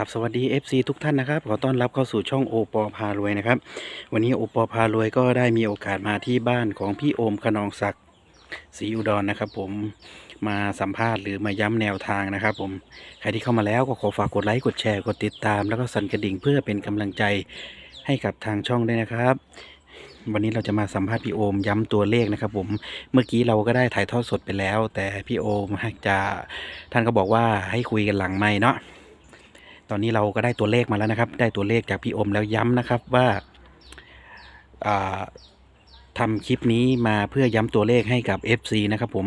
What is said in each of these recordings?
กับสวัสดี FC ทุกท่านนะครับขอต้อนรับเข้าสู่ช่องโอปอพารวยนะครับ วันนี้โอปอพารวยก็ได้มีโอกาสมาที่บ้านของพี่โอมขนองศักดิ์ศรีอุดรนะครับผมมาสัมภาษณ์หรือมาย้ำแนวทางนะครับผมใครที่เข้ามาแล้วก็ขอฝากกดไลค์กดแชร์กดติดตาม แล้วก็สั่นกระดิ่งเพื่อเป็นกำลังใจให้กับทางช่องด้วยนะครับวันนี้เราจะมาสัมภาษณ์พี่โอมย้ำตัวเลขนะครับผมเมื่อกี้เราก็ได้ถ่ายทอดสดไปแล้ว แต่พี่โอมจะท่านก็บอกว่าให้คุยกันหลังไม่เนาะ ตอนนี้เราก็ได้ตัวเลขมาแล้วนะครับ ได้ตัวเลขจากพี่อมแล้วย้ำนะครับว่าอ่าทำคลิปนี้มาเพื่อย้ำตัวเลขให้กับ FC นะครับผม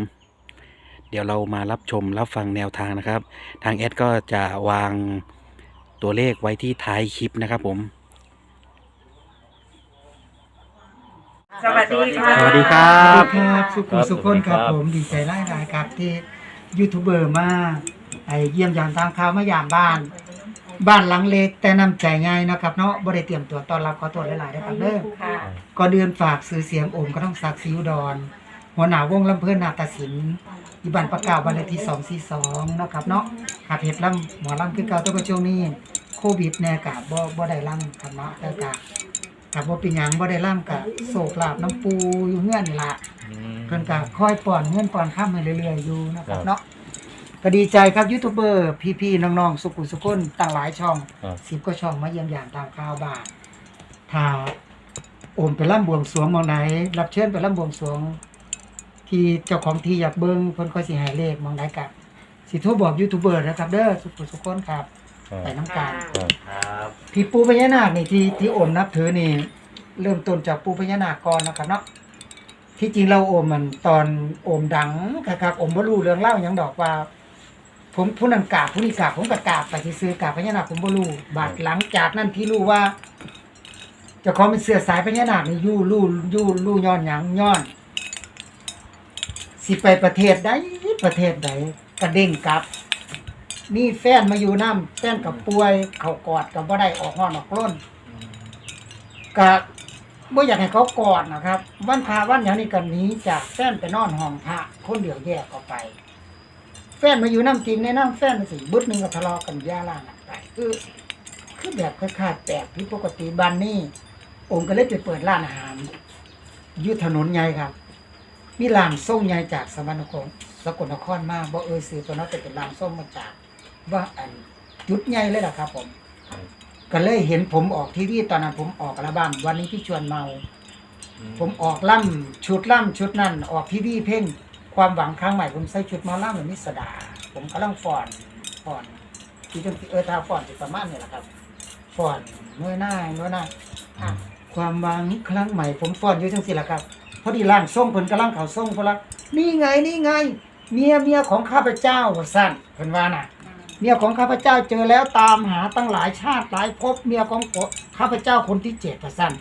เดี๋ยวเรามารับชมรับฟังแนวทางนะครับ ทางแอดก็จะวางตัวเลขไว้ที่ท้ายคลิปนะครับผม สวัสดีค่ะสวัสดีครัสวับสดีครับสุขุมครับสุขคนครับสวัสดีครับผมดีใจไล่รายครับที่ยูทูบเบอร์มาไอเยี่ยมยามทางข่าวมายามบ้าน บ้านหลังเล็กแต่น้ำใจง่ายเนาะครับเนาะบ่ได้เตรียมตัวต้อนรับขอตัวหลายๆนะครับเด้อค่ะก่อนเดือนฝากซื้อเสียงโอมก็ต้องสักดิ์ศรีอุดรหัวหน้าวงลำเพิ่นนาฏศิลป์อีบันประกาศวันเลขที่242เนาะครับเนาะครับเฮ็ดลำหมอลำคือเก่าแตัวก็ช่วงนี้โควิดแน่กะบ่บ่ได้ลำครับเนาะแต่กะถ้าบ่เป็นหยังบ่ได้ลำกะโศกลาบน้ำปูอยู่เฮือนนี่ล่ะ เพิ่นก็คอยป้อนเงินป้อนข้ามให้เรื่อยๆอยู่นะครับครับเนาะ ก็ดีใจครับยูทูบเบอร์พี่ๆน้องๆ สุขุมสุขคนต่างหลายช่องครับ สิบก็ช่องมาเยี่ยมยามตามข่าวบ้านถ้าโอมไปร่ำบวงสรวงหมองไหน รับเชิญไปร่ำบวงสรวง ที่เจ้าของที่อยากเบิ่งเพิ่นค่อยสิให้เลขหมองใดกับสิโทรบอกยูทูบเบอร์นะครับ เด้อสุขุมสุขคนครับครับไปน้ำกันครับ ครับพี่ปูพญานาคนี่ที่ที่โอมนับถือนี่ เริ่มต้นจากปูพญานาคก่อนนะครับเนาะที่จริงเราโอมมันตอนโอมดังครับโอมบ่รู้เรื่องเล่าหยังดอกว่า ผมผู้นั้นกราบผู้นี้กราบผมก็กราบไปที่ซื้อกราบพญานาคผมบ่รู้บาดหลังจากนั้นที่รู้ว่าเจ้าของเป็นเสือสายพญานาคนี่ยู่รู้ยู่รู้ย้อนหยังย้อน สิไปประเทศใดประเทศใดกระเด้งกลับมีแฟนมาอยู่น้ำแฟนกับป่วย เขากอดกับบ่ได้ออกห้อนออกร่นกับบ่อยากให้เขากอดนะครับ วันพาวันอย่างนี้กันนี้จากแฟนไปนอนห้องพระคนเดียวแยกออกไป ฟนมาอยู่น้ำจริงในน้ำแฟนสิบุดหนึ่งก็ทะเลาะกันย่าล่างกันไปคือคือแบบคายๆแปลกผิดปกติบ้านนี้องค์ก็เลยไปเปิดร้านอาหารยุถนนใหญ่ครับ มีร้านส้มใหญ่จากสมรรคสกลนครมาบ่เอ่ยซื้อตัวนั้นแต่เป็นร้านส้มมาจาก ว่าอันจุดใหญ่เลยล่ะครับ ผม ก็เลยเห็นผมออกทีวีตอนนั้นผมออกอัลบั้มวันนี้พี่ชวนเมา ผมออกล่ำชุดล่ำชุดนั่นออกทีวีเพ่ง ความหวังครั้งใหม่ผมใส่ชุดมาล่ำเหมือนนิสดา ผมกำลังฟอนฟอนที่จังเออทาฟอนสิประมาณนี่แหละครับฟอนเมื่อหน้าเมื่อหน้าความหวังครั้งใหม่ผมฟอนอยู่จังสิละครับพอดีร่างทรงเพิ่นกำลังเขาทรงเพละนี่ไงนี่ไง เมียเมียของข้าพเจ้าว่าสั้นเพิ่นว่าน่ะเมียของข้าพเจ้าเจอแล้วตามหาตั้งหลายชาติหลายภพเมียของข้าพเจ้าคนที่เจ็ดสั้น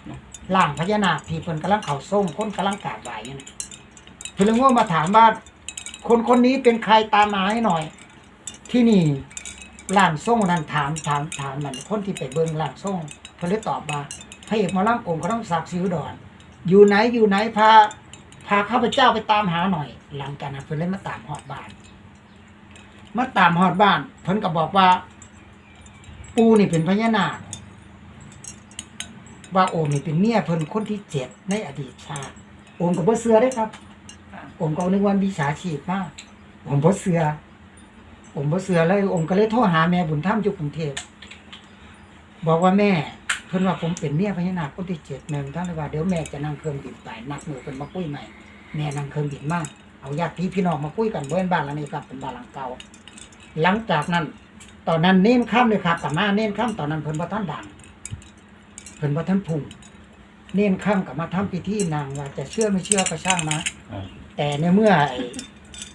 ล่างพญานาคที่เพิ่นกำลังเขาส้มคนกำลังกราบไหวนะ เพิ่นเลยว่ามาถามว่าคนคนนี้เป็นใครตามมาให้หน่อย ที่นี่ล่างส่งนั้นถามถามถามมันคนที่ไปเบิ่งล่างส่งเพิ่นเลยตอบว่าพระเอกหมอลำองค์ก็ต้องสักสิวดอน อยู่ไหนอยู่ไหนพาพาข้าพเจ้าไปตามหาหน่อย หลังจากนั้นเพิ่นเลยมาตามหอดบ้าน มาตามหอดบ้าน เพิ่นก็บอกว่า ปูนี่เป็นพญานาคว่าโอมนี่เป็นเมียเพิ่นคนที่เจ็ดในอดีตชาติโอมก็บ่เสือเด้ครับ โอมก็นึกว่าวิชาชีพมากโอมบ่เสือโอมบ่เสือเลยโอมก็เลยโทรหาแม่บุญธรรมอยู่กรุงเทพบอกว่าแม่เพิ่นว่าผมเป็นเมียพญานาคคนที่เจ็ดแม่บุญธรรมเลยว่าเดี๋ยวแม่จะนั่งเครื่องบินไปนัดมือเพิ่นมาคุยใหม่แม่นั่งเครื่องบินมากเอาญาติพี่น้องมาคุยกันบ่เป็นบ้านหลังนี้ครับเป็นบ้านหลังเก่า หลังจากนั้น ตอนนั้นเน้นข้ามเลยครับแต่มาเน้นข้ามตอนนั้นเพิ่นว่าท่านดังเพิ่นว่าท่านพุ่งเน้นข้ามกับมาทำพิธีนางว่าจะเชื่อไม่เชื่อก็ช่างนะ แต่ในเมื่อ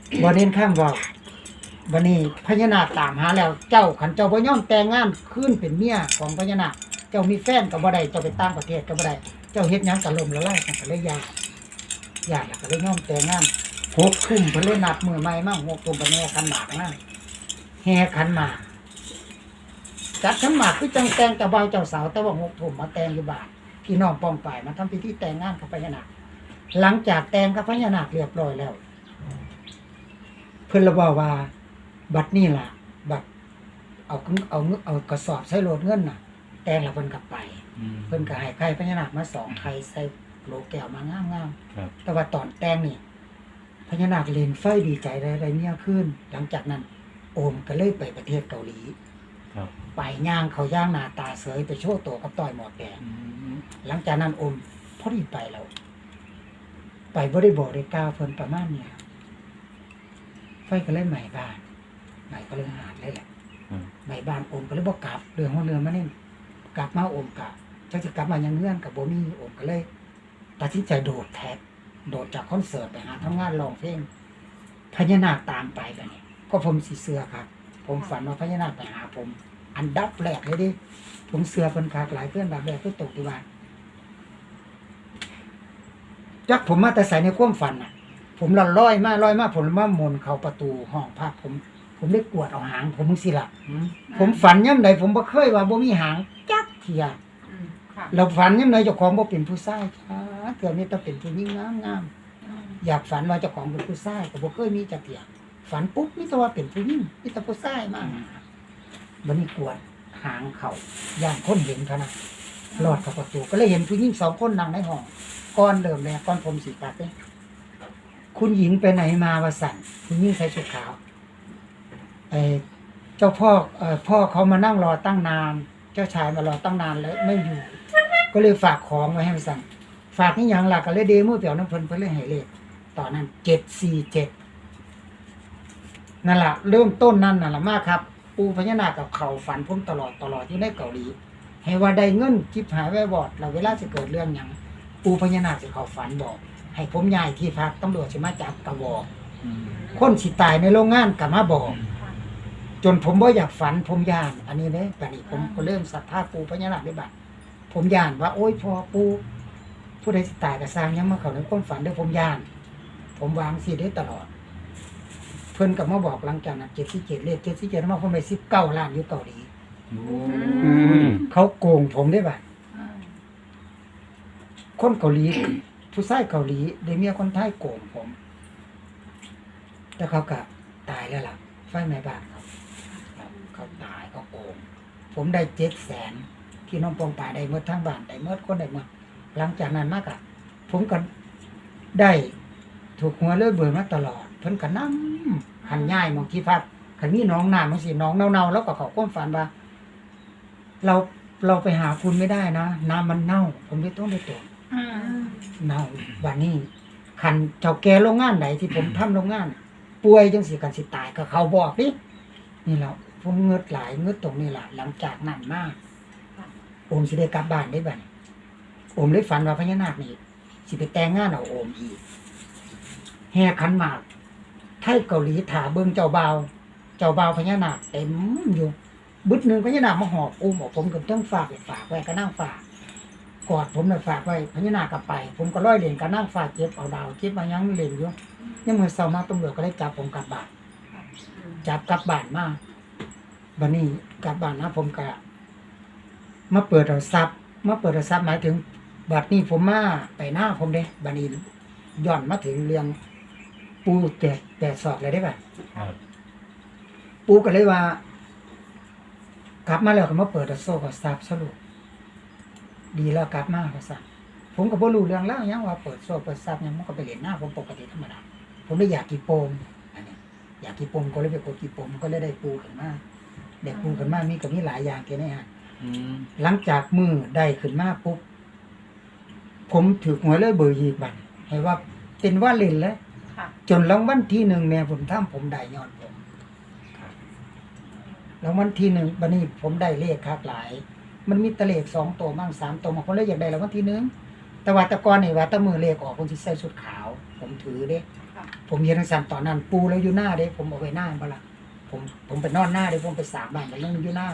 ไอ้บ่เน้นข้ามว่าวันนี้พญานาคตามหาแล้วเจ้าขันเจ้าบ่ยอมแต่งงานขึ้นเป็นเมียของพญานาคเจ้ามีแฟนก็บ่ได้เจ้าไปต่างประเทศก็บ่ได้เจ้าเฮ็ดหยังก็ล่มละลายกันก็เลยยากยากแล้วก็เลยยอมแต่งงานหกทุ่มเพิ่นเลยนัดมือใหม่มาหกทุ่มเพิ่นแห่ขันหมากนะแห่ขันหมากจัดขันหมากคือจังแต่งเจ้าบ่าวเจ้าสาวแต่ว่าหกทุ่มมาแต่งอยู่บ้านพี่น้องป้องไปายมาทำพิธีแต่งงานกับพญานาค หลังจากแต่งกับพญานาคเรียบร้อยแล้ว เพิ่นระบอกว่า บัดนี้ล่ะ บัดเอากึ่งเอาเงินเอากระสอบใส่โหลดเงินน่ะ แต่งแล้วเพิ่นกลับไปอืมเพิ่นก็ให้ไข่พญานาคมาสองไข่ใส่โหลแก้วมางามครับๆแต่ว่าตอนแต่งนี่พญานาคเล่นไฟดีใจได้ได้เมียขึ้น หลังจากนั้น โอมก็เลยไปประเทศเกาหลีครับ ไปย่างเขาย่างหน้าตาเสยไปโชว์ตัวกับต่อยหมอดแดงอืมหลังจากนั้นโอมพอดีไปแล้ว ไปบ่ได้บอกได้กล่าวเพิ่นประมาณเนี้ยไฟก็เลยใหม่บ้านใหม่ก็เลยหาดเลยแหละอืมใหม่บ้านโอมก็เลยบ่กลับเรื่องของเรื่องมานี่กลับมาโอมกะจักสิกลับมายังเงื่อนกับบ่มีโอมก็เลยตัดสินใจโดดแท็กโดดจากคอนเสิร์ตไปหาทำงานร้องเพลงพญานาคตามไปกันนี่ก็ผมสิเสือครับ ผมฝันว่าพญานาคไปหาผม อันดับแรกเลยดิผมเสือเพิ่นคักหลายเพื่อนดับแรกก็ตกที่ว่า จักผมมาแต่ใส่ในความฝันน่ะ ผมละลอยมาลอยมาผมมาหมุนเข้าประตูห้องพักผม ผมได้กวดเอาหาง ผมสิละอืมผมฝันย่ำใดผมบ่เคยว่าบ่มีหางจักเทียอืมค่ะเราฝันย่ำใดเจ้าของบ่เป็นผู้ชายค่ะเกิดมีแต่เป็นผู้หญิงงามงามอยากฝันว่าเจ้าของเป็นผู้ชายก็บ่เคยมีจักเทียฝันปุ๊บมีแต่ว่าเป็นผู้หญิงมีแต่ผู้ชายมากบัดนี้กวดหางเขาย่างคนเห็นเท่านั้ นรอดเข้าประตูก็เลยเห็นผู้หญิงสองคนนั่งในห้องก่อนเริ่มเลยก่อนผมสิกลับเนี่ยคุณหญิงไปไหนมาวะสั่นคุณหญิงใส่ชุดขาวเอเจ้าพ่อเอ่อพ่อเขามานั่งรอตั้งนาน เจ้าชายมารอตั้งนานแล้วไม่อยู่ ก็เลยฝากของไว้ให้มันสั่งฝากนี่อย่างหลักก็เลยเดมือเปียวน้ำเพลินเพื่อเลยให้เลขตอนนั้นเจ็ดสี่เจ็ดนั่นแหละเริ่มต้นนั่นน่ะละมากครับ ปูพญานาคกับเขาฝันผมตลอดตลอดที่ในเกาหลี ให้ว่าได้เงินจิบหายไว้บอดเราเวลาจะเกิดเรื่องอย่างปูพญานาคจะเขาฝันบอก ให้ผมย้ายที่พักตำรวจจะมาจับกระบอกอืมคนสิตายในโรงงานกับมาบอก จนผมว่าอยากฝันผมย่าน อันนี้เนี่ยบัดนี้ผมก็เริ่มศรัทธาปูพญานาคด้วยบัดผมย่านว่า โอ้ยพอปูผู้ใดสิตายก็สร้างยังมาเขาในความฝันเด้วยผมย่าน ผมวางสิได้ตลอด เพิ่นกับมาบอกหลังจากนั้นเจ็ดสิเจ็ดเลขเจ็ดสิเจ็ดมาผมไปสิบเก้าล้านอยู่เกาหลีโอืมเขาโกงผมได้บัดอืมคนเกาหลี ผู้ชายเกาหลีได้เมียคนไทยโกงผม แต่เขาก็ตายแล้วล่ะ ไฟไหม้บ้านเขาครับเขาตายเขาโกง ผมได้เจ็ดแสนที่น้องปองป่าได้เมื่อทั้งบ้านได้เมื่อคนได้เมื่อหลังจากนั้นมากอะผมก็ได้ถูกหัวเลื่อยเบื่อมาตลอด เพิ่นก็นั่งหันง่ายมองที่พักขันนี้น้องน้ำมันสิน้องเน่าๆแล้วก็เขาความฝันว่า เราเราไปหาคุณไม่ได้นะน้ำมันเน่า ผมเลยต้องไปตรวจอืมเน่าวันนี้คันเจ้าแก่โรงงานไหนที่ผมทำโรงงาน ป่วยจังสิกันสิตายก็เขาบอกดินี่แหละผมเงืดหลายเงืดตรงนี้แหละหลังจากนั้นมากโอมสิได้กลับบ้านได้บ้านโอมเลยฝันว่าพญานาคนี่สิไปแต่งงานเอาโอมอีกแห่ขันหมากไทยเกาหลีถาเบิ่งเจ้าบ่าวเจ้าบ่าวพญานาคเต็มอยู่ บึดหนึ่งพญานาคมาหอบอุ้มออกผมกับต้องฝากฝากไว้ก็นั่งฝากกอดผมน่ะฝากไว้พญานาคกลับไป ผมก็ร้อยเหรียญก็นั่งฝากเก็บเอาดาวเก็บมายังเหรียญอยู่ยังมือเศร้ามาตำรวจก็เลยจับผมกลับบ้านจับกลับบ้านมาบันนี้กลับบ้านนะผมก็มาเปิดเอาทรัพย์มาเปิดเอาทรัพย์หมายถึงบัดนี้ผมมาไปหน้าผมเด้บัดนี้ย้อนมาถึงเรื่องปูแตกแตกสอบเลยได้ป่ะครับปูก็เลยว่า กลับมาแล้วก็มาเปิดเอาโซ่กับทรัพย์สรุปดีแล้วกลับมาก็สั่ผมก็บ่รู้เรื่องแล้วยังว่าเปิดโซ่เปิดทรัพย์ยังมันก็ไปเรียนหน้าผมปกติธรรมดาผมเลยอยากกี่โปมอันนี้อยากกี่โปมก็เลยไปกดกี่โปมก็เลยได้ปูขึ้นมาได้ปูขึ้นมามีก็มีหลายอย่างแค่นี้ฮะอืมหลังจากมือได้ขึ้นมาปุ๊บผมถือหวยเลยเบอร์ยีกบันให้ว่าเป็นว่าเล่นแล้วค่ะจนรางวัลที่หนึ่งแม่ผมทำผมได้ยอดผม รางวัลที่หนึ่งบันนี้ผมได้เลขคักหลาย มันมีแตะเลขสองตัวมั่งสามตัวมาผมเลยอยากได้รางวัลที่หนึ่งแต่ว่าแตะกอนนี่ว่าแตะมือเลขออกผมสิใส่ชุดขาว ผมถือเด้ค่ะผมเห็นทางสันตอนนั้น ปูแล้วอยู่หน้าเด้ผมเอาไว้หน้าบ่ละผมผมไปนอนหน้าเด้ผมไปสามบ้านไปเรื่องอยู่หน้า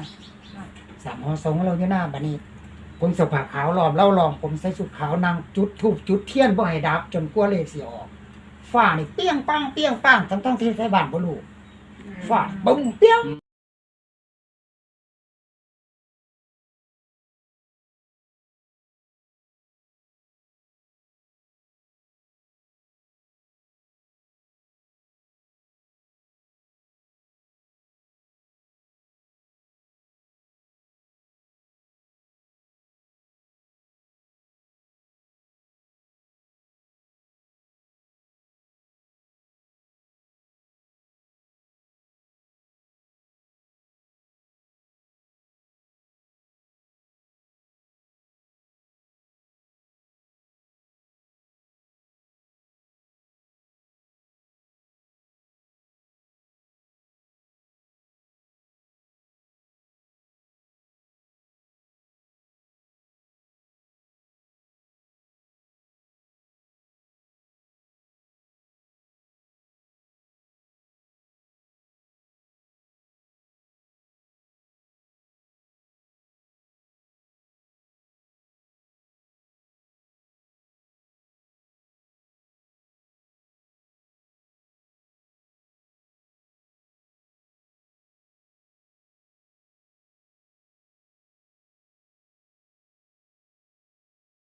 สามหอสองเราอยู่หน้าบัดนี้ผมสผ้าขาวล้อมเล่าล้อมผมใส่ชุดขาวนางจุดทูบจุดเทียนบ่ให้ดับ จนกลัวเลขสิออกฟ้านี่เปี้ยงปังเปี้ยงปังทั้งทั้งๆที่ใส่บ้านบ่รู้ฟ้าบึ้มเปี้ยง